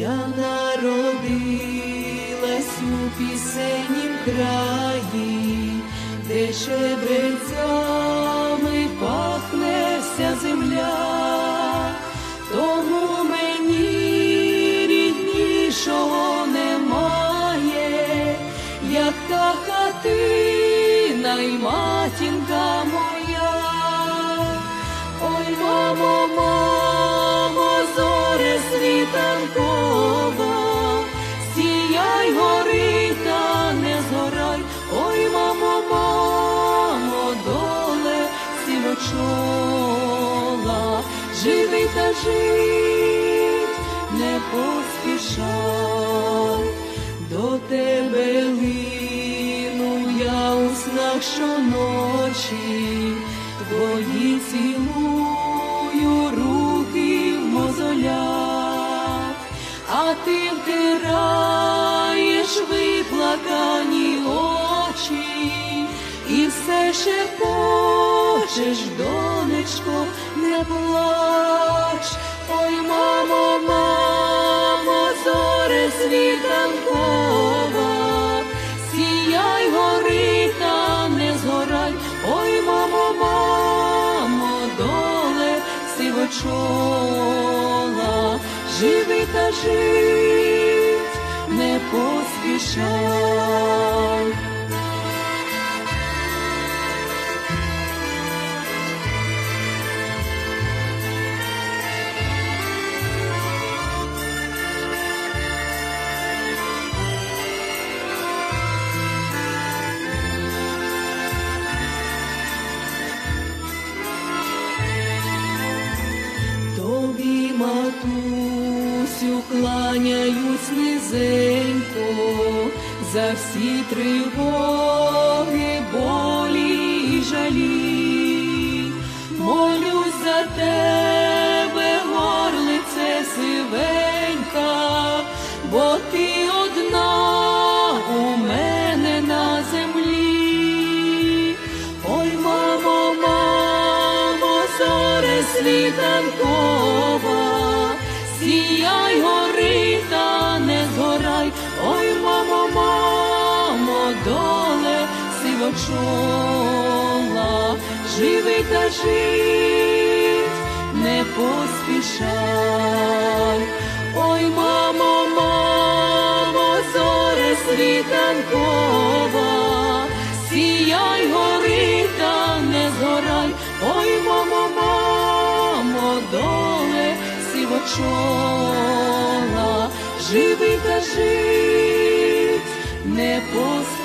Я народилась у пісеннім краї, де шебрецями пахне вся земля, тому мені ріднішого немає, як та хатина й матінка сівочола, живи та жить, не поспішай, до тебе лину я у снах щоночі, твої цілую руки в мозолях, а ти втираєш виплакані очі, і все ще хочеш, донечко, не плач, ой, мамо, мамо, зоре світанкова, сіяй гори та не згорай, ой, мамо, мамо, доле сивочола, живи та жить, не поспішай. Матусю, кланяюсь низенько за всі тривоги, болі і жалі. Молюсь за тебе, горлице сивенька, бо ти одна у мене на землі. Ой, мамо, мамо, зоре світанкова, сіяй гори та не згорай, ой, мамо, мамо, доле сивочола, живи та жить, не поспішай, ой, мамо, мамо, зоре світанкова, сіяй гори чола, живий та жить не поспішай.